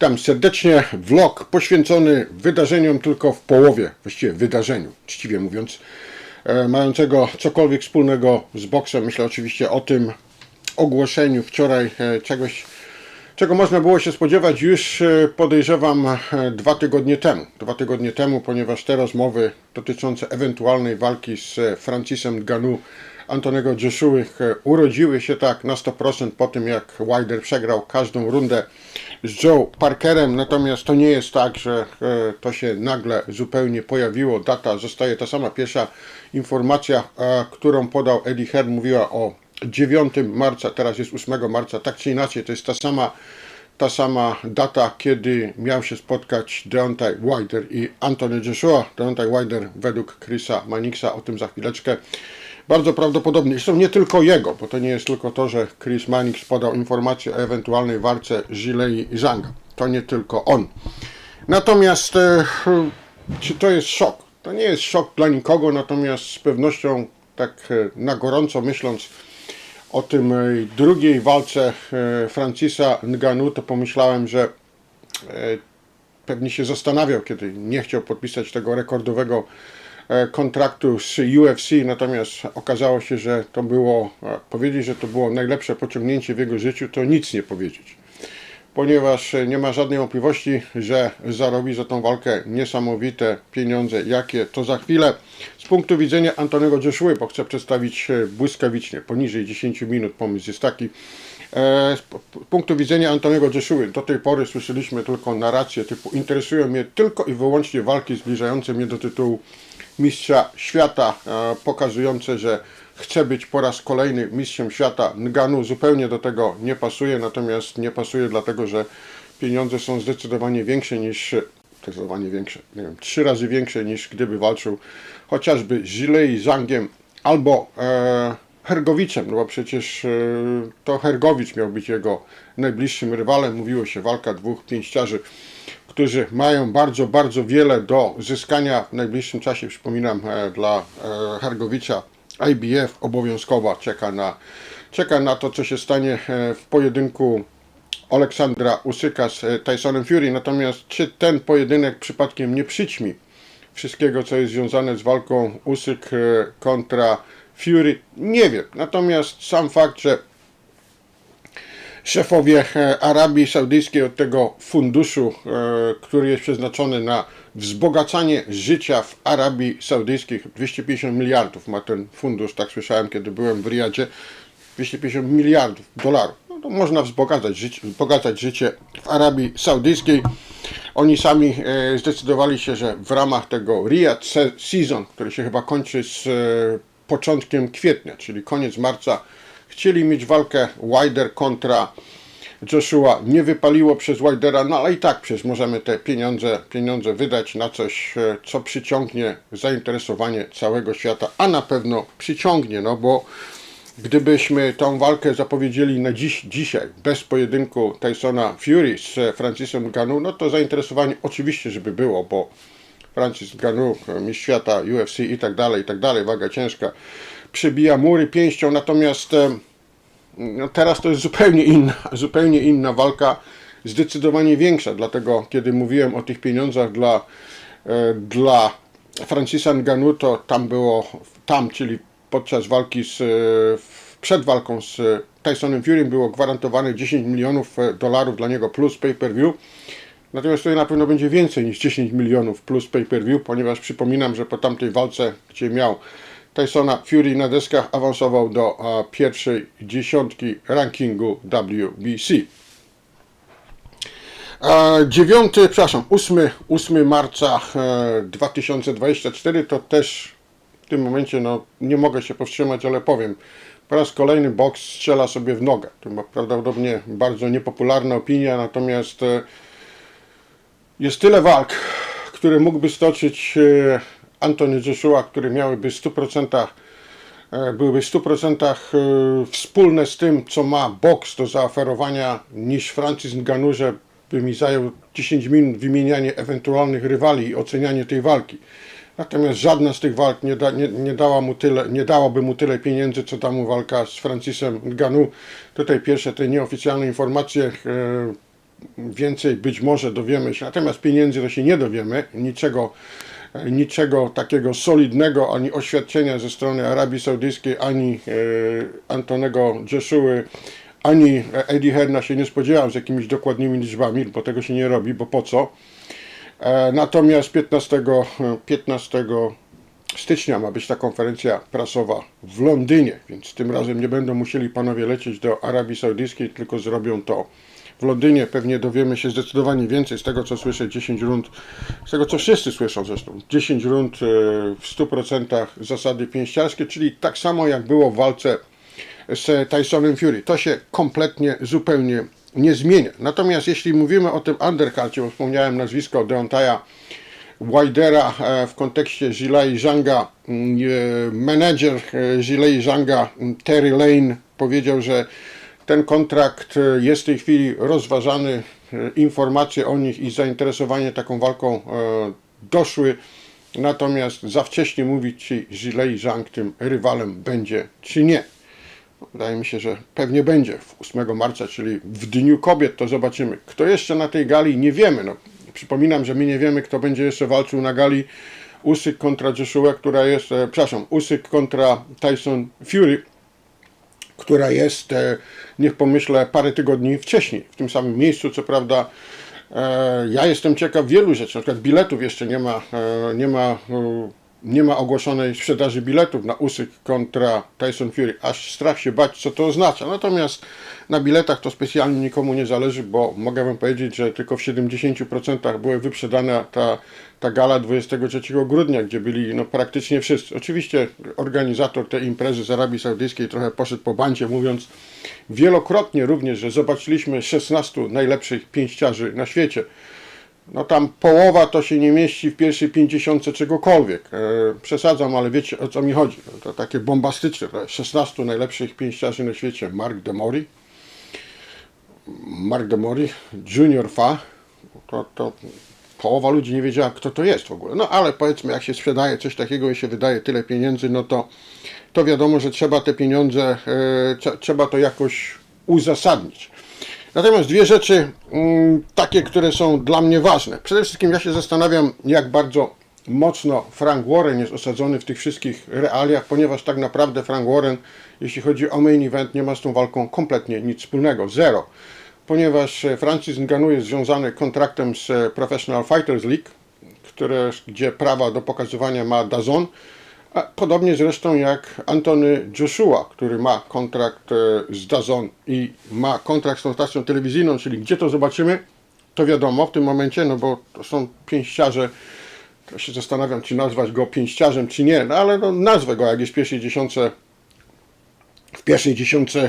Witam serdecznie. Vlog poświęcony wydarzeniom tylko w połowie, właściwie wydarzeniu, czciwie mówiąc, e, mającego cokolwiek wspólnego z boksem. Myślę oczywiście o tym ogłoszeniu wczoraj e, czegoś, czego można było się spodziewać już e, podejrzewam dwa tygodnie temu. Dwa tygodnie temu, ponieważ te rozmowy dotyczące ewentualnej walki z Francisem Ganu Antonego Joshua urodziły się tak na 100% po tym, jak Wilder przegrał każdą rundę z Joe Parkerem. Natomiast to nie jest tak, że e, to się nagle zupełnie pojawiło. Data zostaje ta sama. Pierwsza informacja, e, którą podał Eddie Hearn, mówiła o 9 marca, teraz jest 8 marca. Tak czy inaczej, to jest ta sama ta sama data, kiedy miał się spotkać Deontay Wilder i Anthony Joshua. Deontay Wilder według Chrisa Manixa, o tym za chwileczkę, bardzo prawdopodobnie, zresztą nie tylko jego, bo to nie jest tylko to, że Chris Mannix podał informację o ewentualnej walce Zilei i Zanga. To nie tylko on. Natomiast e, czy to jest szok? To nie jest szok dla nikogo, natomiast z pewnością tak e, na gorąco myśląc o tym e, drugiej walce e, Francisa Nganu, to pomyślałem, że pewnie się zastanawiał, kiedy nie chciał podpisać tego rekordowego kontraktu z UFC, natomiast okazało się, że to było, e, powiedzieć, że to było najlepsze pociągnięcie w jego życiu, to nic nie powiedzieć. Ponieważ e, nie ma żadnej wątpliwości, że zarobi za tą walkę niesamowite pieniądze, jakie to za chwilę. Z punktu widzenia Antonego Joshua, bo chcę przedstawić e, błyskawicznie, poniżej 10 minut, pomysł jest taki. E, Z punktu widzenia Antonego Joshua do tej pory słyszeliśmy tylko narracje typu interesują mnie tylko i wyłącznie walki zbliżające mnie do tytułu mistrza świata, e, pokazujące, że chce być po raz kolejny mistrzem świata. Nganu zupełnie do tego nie pasuje, natomiast nie pasuje dlatego, że pieniądze są zdecydowanie większe niż zdecydowanie większe, nie wiem, trzy razy większe niż gdyby walczył chociażby z Zilei Zangiem albo e, Hergowiczem, no bo przecież e, to Hergowicz miał być jego najbliższym rywalem. Mówiło się walka dwóch pięściarzy, którzy mają bardzo, bardzo wiele do zyskania w najbliższym czasie. Przypominam, e, dla e, Hergowicza IBF obowiązkowa czeka na, czeka na to, co się stanie w pojedynku Aleksandra Usyka z Tysonem Fury. Natomiast czy ten pojedynek przypadkiem nie przyćmi wszystkiego, co jest związane z walką Usyk kontra Fury? Nie wiem. Natomiast sam fakt, że szefowie e, Arabii Saudyjskiej od tego funduszu, e, który jest przeznaczony na wzbogacanie życia w Arabii Saudyjskiej, 250 miliardów ma ten fundusz, tak słyszałem, kiedy byłem w Riyadzie, 250 miliardów dolarów. No to można wzbogacać życie, wzbogacać życie w Arabii Saudyjskiej. Oni sami e, zdecydowali się, że w ramach tego Riyadh se- Season, który się chyba kończy z początkiem kwietnia, czyli koniec marca, chcieli mieć walkę Wilder kontra Joshua. Nie wypaliło przez Wildera, no ale i tak przecież możemy te pieniądze, pieniądze wydać na coś, e, co przyciągnie zainteresowanie całego świata, a na pewno przyciągnie, no bo gdybyśmy tą walkę zapowiedzieli na dziś, dzisiaj, bez pojedynku Tysona Fury z Francisem Ganu, no to zainteresowanie oczywiście, żeby było, bo Francis Ganu, mistrz świata, UFC i tak dalej, i tak dalej, waga ciężka, przebija mury pięścią, natomiast no teraz to jest zupełnie inna, zupełnie inna walka, zdecydowanie większa, dlatego kiedy mówiłem o tych pieniądzach dla, e, dla Francisa to tam było, tam, czyli podczas walki z, e, przed walką z Tysonem Fury było gwarantowane 10 milionów e, dolarów dla niego plus pay-per-view. Natomiast tutaj na pewno będzie więcej niż 10 milionów plus pay-per-view, ponieważ przypominam, że po tamtej walce, gdzie miał Tysona Fury na deskach, awansował do pierwszej dziesiątki rankingu WBC. A, 9, przepraszam, 8, 8 marca e, 2024 to też w tym momencie no, nie mogę się powstrzymać, ale powiem. Po raz kolejny boks strzela sobie w nogę. To ma prawdopodobnie bardzo niepopularna opinia, natomiast e, jest tyle walk, które mógłby stoczyć e, Anthony Joshua, które miałyby w 100% e, byłyby w 100% e, wspólne z tym, co ma boks do zaoferowania, niż Francis Ngannou, by mi zajął 10 minut wymienianie ewentualnych rywali i ocenianie tej walki. Natomiast żadna z tych walk nie, da, nie, nie, dała mu tyle, nie dałaby mu tyle pieniędzy, co da walka z Francisem Ngannou. Tutaj pierwsze te nieoficjalne informacje. Więcej być może dowiemy się, natomiast pieniędzy to się nie dowiemy, niczego, niczego takiego solidnego, ani oświadczenia ze strony Arabii Saudyjskiej, ani e, Antonego Joshua, ani Eddie Herna się nie spodziewał z jakimiś dokładnymi liczbami, bo tego się nie robi, bo po co. E, Natomiast 15, e, 15 stycznia ma być ta konferencja prasowa w Londynie, więc tym razem nie będą musieli panowie lecieć do Arabii Saudyjskiej, tylko zrobią to w Londynie. Pewnie dowiemy się zdecydowanie więcej z tego, co słyszę, 10 rund, z tego, co wszyscy słyszą zresztą, 10 rund e, w 100% zasady pięściarskie, czyli tak samo jak było w walce z Tysonem Fury. To się kompletnie, zupełnie nie zmienia. Natomiast jeśli mówimy o tym undercardzie, bo wspomniałem nazwisko Deontaja Widera e, w kontekście Zilei Zhanga, mm, e, menedżer Zilei Zhanga Terry Lane powiedział, że ten kontrakt e, jest w tej chwili rozważany, e, informacje o nich i zainteresowanie taką walką e, doszły, natomiast za wcześnie mówić, czy Zilei Zhang tym rywalem będzie, czy nie. Wydaje mi się, że pewnie będzie w 8 marca, czyli w Dniu Kobiet, to zobaczymy. Kto jeszcze na tej gali, nie wiemy. No, przypominam, że my nie wiemy, kto będzie jeszcze walczył na gali Usyk kontra Joshua, która jest, e, przepraszam, Usyk kontra Tyson Fury, która jest, e, niech pomyślę, parę tygodni wcześniej, w tym samym miejscu, co prawda. E, ja jestem ciekaw wielu rzeczy, na przykład biletów jeszcze nie ma, e, nie ma, nie ma ogłoszonej sprzedaży biletów na Usyk kontra Tyson Fury, aż strach się bać, co to oznacza. Natomiast na biletach to specjalnie nikomu nie zależy, bo mogę Wam powiedzieć, że tylko w 70% były wyprzedane ta, ta gala 23 grudnia, gdzie byli no, praktycznie wszyscy. Oczywiście organizator tej imprezy z Arabii Saudyjskiej trochę poszedł po bandzie, mówiąc wielokrotnie również, że zobaczyliśmy 16 najlepszych pięściarzy na świecie. No tam połowa to się nie mieści w pierwszej 50 czegokolwiek. E, przesadzam, ale wiecie o co mi chodzi. No, to takie bombastyczne. To jest 16 najlepszych pięściarzy na świecie. Mark Demori, Mark Demori, Junior Fa. To, to połowa ludzi nie wiedziała, kto to jest w ogóle. No ale powiedzmy, jak się sprzedaje coś takiego i się wydaje tyle pieniędzy, no to, to wiadomo, że trzeba te pieniądze, e, trze- trzeba to jakoś uzasadnić. Natomiast dwie rzeczy mm, takie, które są dla mnie ważne. Przede wszystkim ja się zastanawiam, jak bardzo mocno Frank Warren jest osadzony w tych wszystkich realiach, ponieważ tak naprawdę Frank Warren, jeśli chodzi o main event, nie ma z tą walką kompletnie nic wspólnego. Zero. Ponieważ e, Francis Ngannou jest związany kontraktem z e, Professional Fighters League, które, gdzie prawa do pokazywania ma DAZN, a podobnie zresztą jak Antony Joshua, który ma kontrakt e, z DAZN i ma kontrakt z tą stacją telewizyjną, czyli gdzie to zobaczymy, to wiadomo w tym momencie, no bo to są pięściarze, to się zastanawiam, czy nazwać go pięściarzem, czy nie, no ale no, nazwę go, jak jest w dziesiątce, pierwszej dziesiątce e,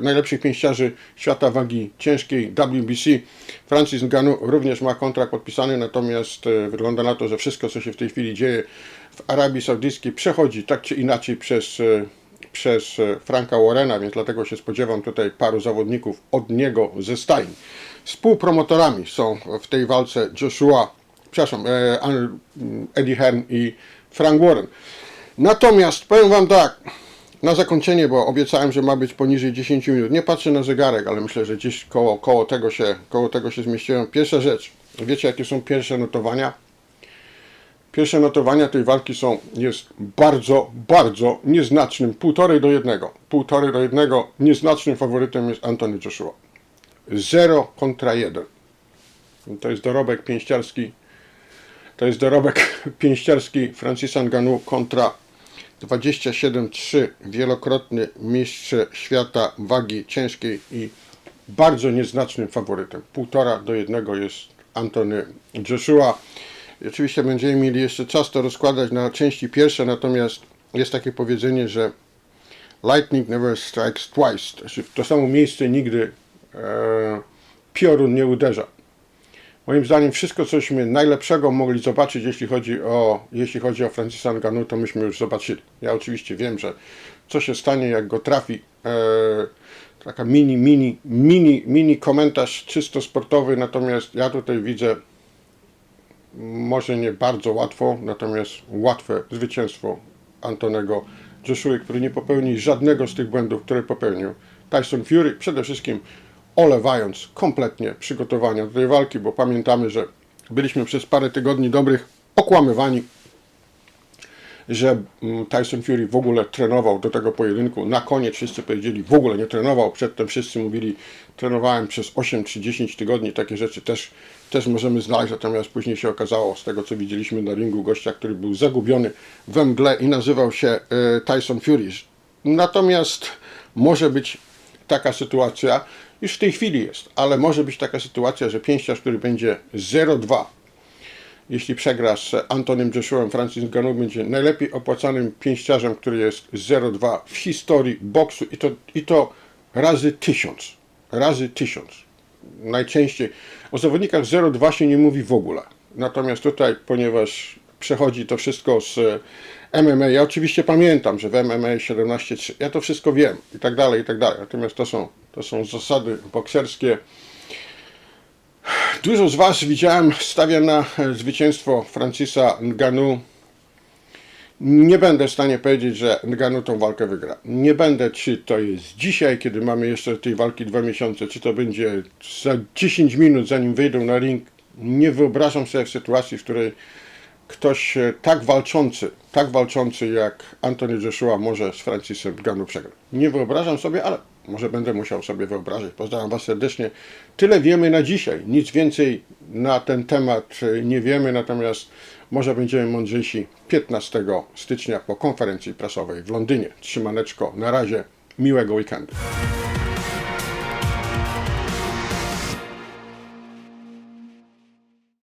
najlepszych pięściarzy świata wagi ciężkiej WBC. Francis Ngannou również ma kontrakt podpisany, natomiast e, wygląda na to, że wszystko, co się w tej chwili dzieje w Arabii Saudyjskiej, przechodzi tak czy inaczej przez, e, przez Franka Warrena, więc dlatego się spodziewam tutaj paru zawodników od niego ze stajni. Współpromotorami są w tej walce Joshua, przepraszam, Eddie Hearn i Frank Warren. Natomiast powiem Wam tak, na zakończenie, bo obiecałem, że ma być poniżej 10 minut. Nie patrzę na zegarek, ale myślę, że gdzieś koło, koło, tego, się, koło tego się zmieściłem. Pierwsza rzecz, wiecie jakie są pierwsze notowania? Pierwsze notowania tej walki są, jest bardzo, bardzo nieznacznym, półtorej do jednego. Półtorej do jednego, nieznacznym faworytem jest Anthony Joshua. 0 kontra 1. To jest dorobek pięściarski, to jest dorobek pięściarski Francisa Ngannou kontra 27-3 wielokrotny mistrz świata wagi ciężkiej i bardzo nieznacznym faworytem. Półtora do jednego jest Antony Joshua. Oczywiście będziemy mieli jeszcze czas to rozkładać na części pierwsze, natomiast jest takie powiedzenie, że lightning never strikes twice. To znaczy w to samo miejsce nigdy e, piorun nie uderza. Moim zdaniem wszystko, cośmy najlepszego mogli zobaczyć, jeśli chodzi o, jeśli chodzi o Francisa Ngannou, to myśmy już zobaczyli. Ja oczywiście wiem, że co się stanie, jak go trafi, e, taka mini, mini, mini, mini komentarz czysto sportowy, natomiast ja tutaj widzę może nie bardzo łatwo, natomiast łatwe zwycięstwo Antonego Joshua, który nie popełni żadnego z tych błędów, które popełnił Tyson Fury. Przede wszystkim olewając kompletnie przygotowania do tej walki, bo pamiętamy, że byliśmy przez parę tygodni dobrych okłamywani, że mm, Tyson Fury w ogóle trenował do tego pojedynku. Na koniec wszyscy powiedzieli, w ogóle nie trenował. Przedtem wszyscy mówili, trenowałem przez 8 czy 10 tygodni. Takie rzeczy też, też możemy znaleźć. Natomiast później się okazało, z tego co widzieliśmy na ringu, gościa, który był zagubiony we mgle i nazywał się e, Tyson Fury. Natomiast może być taka sytuacja, już w tej chwili jest, ale może być taka sytuacja, że pięściarz, który będzie 0-2 jeśli przegra z Antonym Joshuałem, Francis będzie najlepiej opłacanym pięściarzem, który jest 0-2 w historii boksu i to, i to razy tysiąc. Razy tysiąc. Najczęściej o zawodnikach 0-2 się nie mówi w ogóle. Natomiast tutaj, ponieważ przechodzi to wszystko z MMA, ja oczywiście pamiętam, że w MMA 17-3, ja to wszystko wiem i tak dalej, i tak dalej. Natomiast to są, to są zasady bokserskie. Dużo z Was widziałem stawia na e, zwycięstwo Francisa Ngannou. Nie będę w stanie powiedzieć, że Ngannou tą walkę wygra. Nie będę, czy to jest dzisiaj, kiedy mamy jeszcze tej walki dwa miesiące, czy to będzie za 10 minut, zanim wyjdą na ring. Nie wyobrażam sobie w sytuacji, w której ktoś e, tak walczący, tak walczący jak Anthony Joshua może z Francisem Ngannou przegrać. Nie wyobrażam sobie, ale może będę musiał sobie wyobrazić. Pozdrawiam Was serdecznie. Tyle wiemy na dzisiaj. Nic więcej na ten temat e, nie wiemy, natomiast może będziemy mądrzejsi 15 stycznia po konferencji prasowej w Londynie. Trzymaneczko. Na razie. Miłego weekendu.